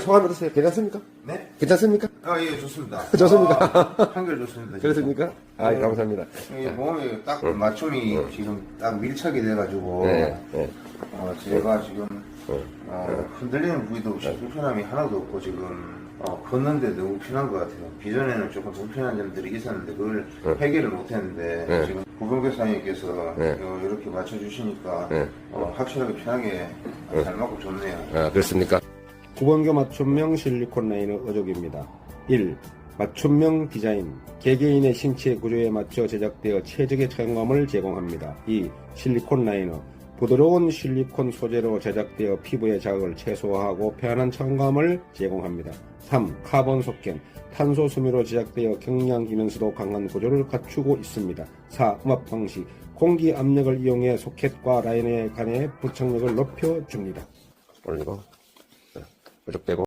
소감 어떠세요? 괜찮습니까? 네? 괜찮습니까? 아, 예, 좋습니다. 좋습니까? 아, 한결 좋습니다. 그렇습니까? 아, 예, 감사합니다. 이 몸에 딱 맞춤이 지금 딱 밀착이 돼가지고, 네, 네. 어, 제가 지금, 어, 흔들리는 부위도 없이 불편함이 하나도 없고, 지금, 어, 걷는데 너무 편한 것 같아요. 기존에는 조금 불편한 점들이 있었는데, 그걸 해결을 못 했는데, 네. 지금 구병교 사장님께서 네. 어, 이렇게 맞춰주시니까, 네. 어, 확실하게 편하게 잘 맞고 좋네요. 아, 그렇습니까? 구번교 맞춤형 실리콘 라이너 어족입니다. 1. 맞춤형 디자인. 개개인의 신체 구조에 맞춰 제작되어 최적의 착용감을 제공합니다. 2. 실리콘 라이너. 부드러운 실리콘 소재로 제작되어 피부의 자극을 최소화하고 편안한 착용감을 제공합니다. 3. 카본 속견. 탄소 섬유로 제작되어 경량이면서도 강한 구조를 갖추고 있습니다. 4. 음압 방식. 공기 압력을 이용해 소켓과 라이너 간의 부착력을 높여줍니다. 올리고, 네, 부족되고.